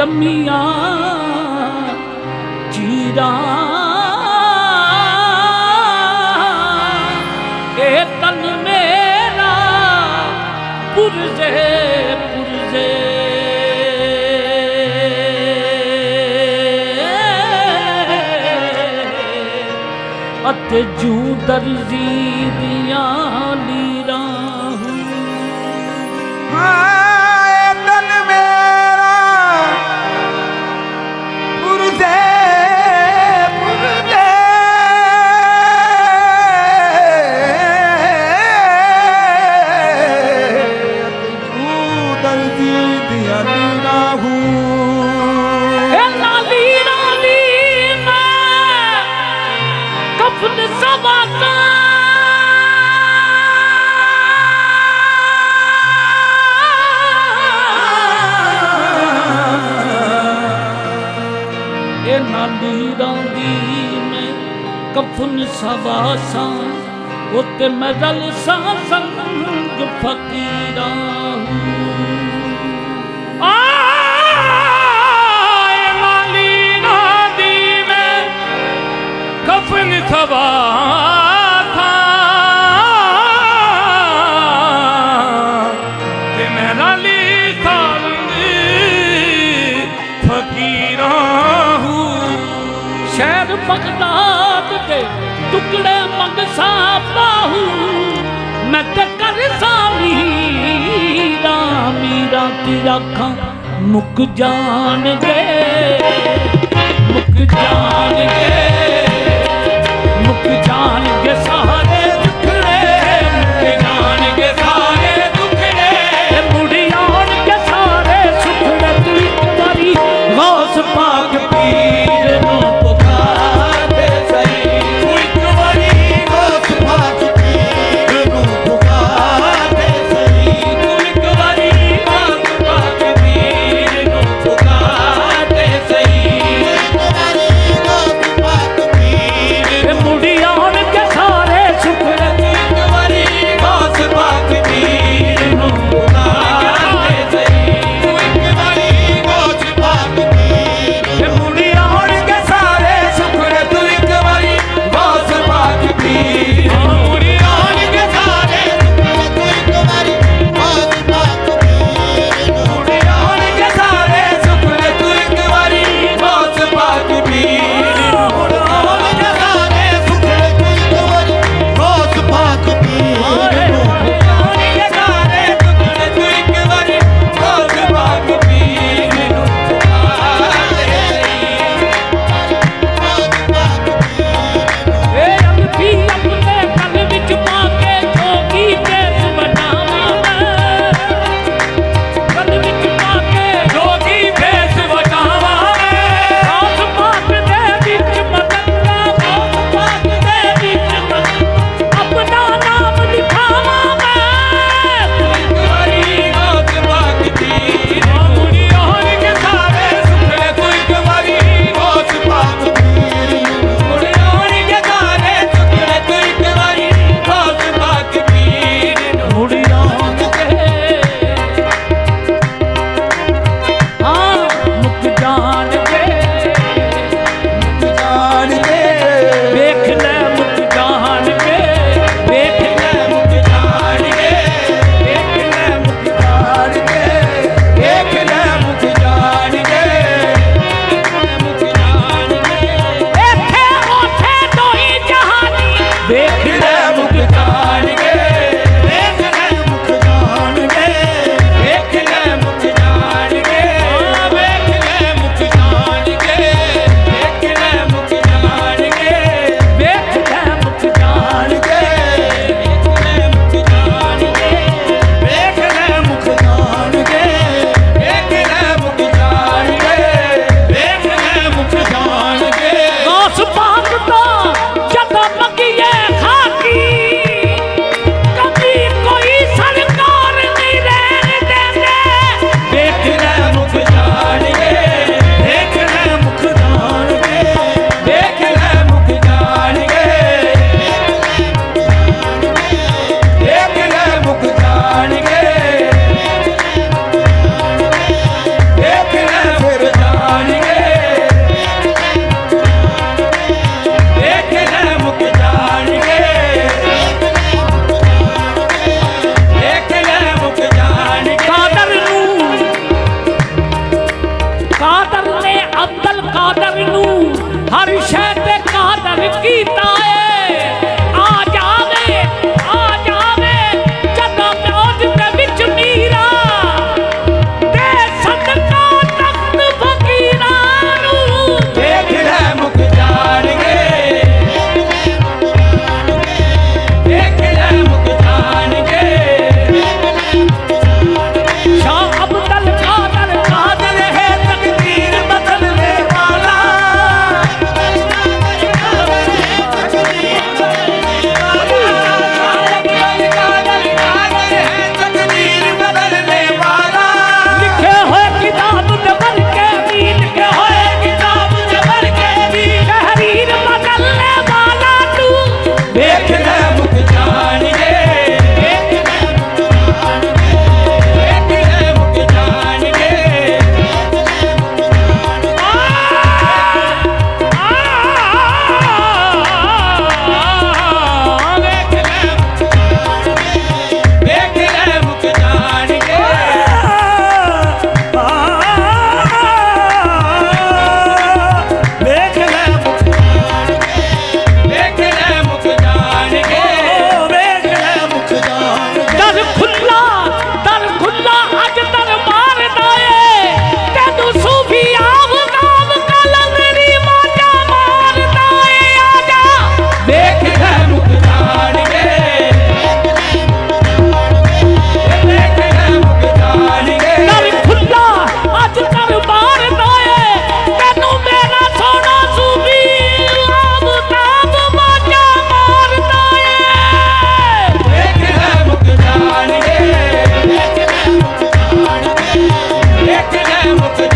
ਲੰਮੀਆਂ ਜੀਰਾ ਇਹ ਤਨ ਮੇਰਾ ਪੁਰਜੇ ਪੁਰਜੇ। ਅਤੇ ਜੂ ਦਰਜ਼ੀ उते महल सां संग फ़क़ीरा माली नादी में कफ़न खबा ਲੱਖਾਂ ਮੁੱਕ ਜਾਣਗੇ ਮੁੱਕ ਜਾਣ never been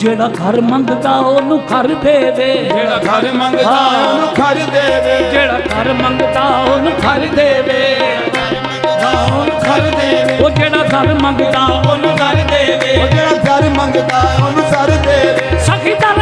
ਜਿਹੜਾ ਘਰ ਮੰਗਦਾ ਉਹਨੂੰ ਘਰ ਦੇਵੇ। ਜਿਹੜਾ ਘਰ ਮੰਗਦਾ ਉਹਨੂੰ ਘਰ ਦੇਵੇ। ਜਿਹੜਾ ਘਰ ਮੰਗਦਾ ਉਹਨੂੰ ਘਰ ਦੇਵੇ। ਉਹ ਜਿਹੜਾ ਘਰ ਮੰਗਦਾ ਉਹਨੂੰ ਘਰ ਦੇਵੇ। ਉਹ ਜਿਹੜਾ ਘਰ ਮੰਗਦਾ ਉਹਨੂੰ ਘਰ ਦੇਵੇ। ਸਖੀ ਦਾ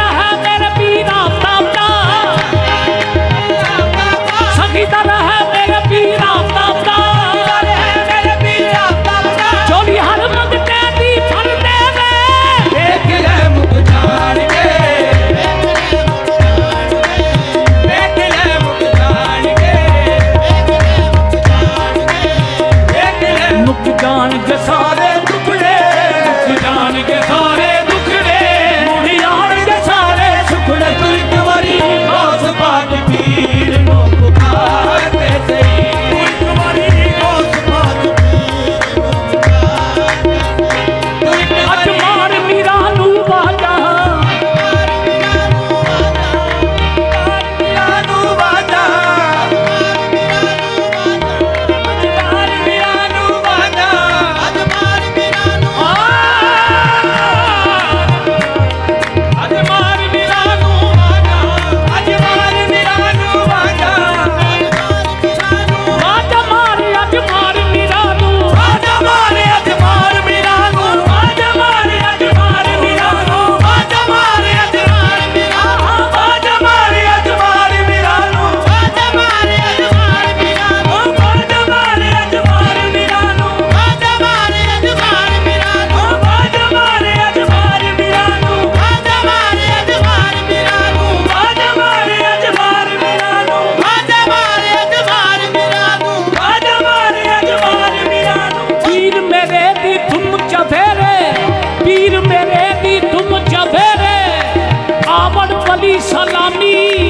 সালামি